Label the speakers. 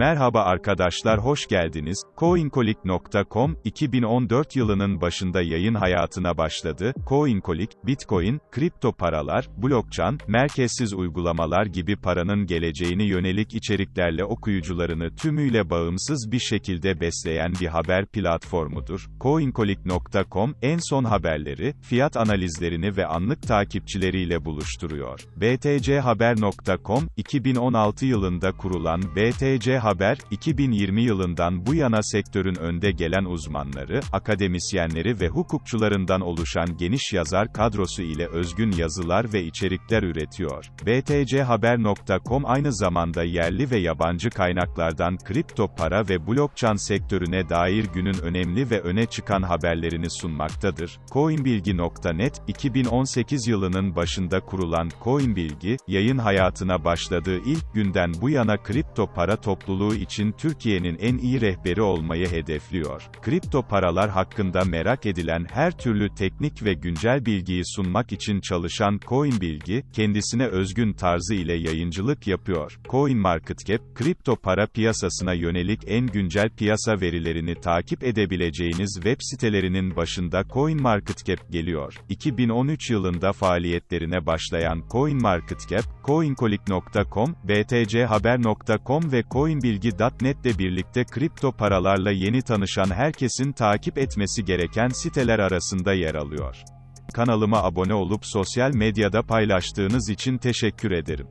Speaker 1: Merhaba arkadaşlar hoş geldiniz. Coincolik.com, 2014 yılının başında yayın hayatına başladı. Coincolik, Bitcoin, kripto paralar, blockchain, merkezsiz uygulamalar gibi paranın geleceğini yönelik içeriklerle okuyucularını tümüyle bağımsız bir şekilde besleyen bir haber platformudur. Coincolik.com, en son haberleri, fiyat analizlerini ve anlık takipçileriyle buluşturuyor. btchaber.com, 2016 yılında kurulan BTC Haber, 2020 yılından bu yana sektörün önde gelen uzmanları, akademisyenleri ve hukukçularından oluşan geniş yazar kadrosu ile özgün yazılar ve içerikler üretiyor. btchaber.com aynı zamanda yerli ve yabancı kaynaklardan kripto para ve blockchain sektörüne dair günün önemli ve öne çıkan haberlerini sunmaktadır. Coinbilgi.net, 2018 yılının başında kurulan Coinbilgi, yayın hayatına başladığı ilk günden bu yana kripto para topluluğu için Türkiye'nin en iyi rehberi olmayı hedefliyor. Kripto paralar hakkında merak edilen her türlü teknik ve güncel bilgiyi sunmak için çalışan Coinbilgi, kendisine özgün tarzı ile yayıncılık yapıyor. CoinMarketCap, kripto para piyasasına yönelik en güncel piyasa verilerini takip edebileceğiniz web sitelerinin başında CoinMarketCap geliyor. 2013 yılında faaliyetlerine başlayan CoinMarketCap, coincolik.com, btchaber.com ve coinbilgi.net ile birlikte kripto paralarla yeni tanışan herkesin takip etmesi gereken siteler arasında yer alıyor. Kanalıma abone olup sosyal medyada paylaştığınız için teşekkür ederim.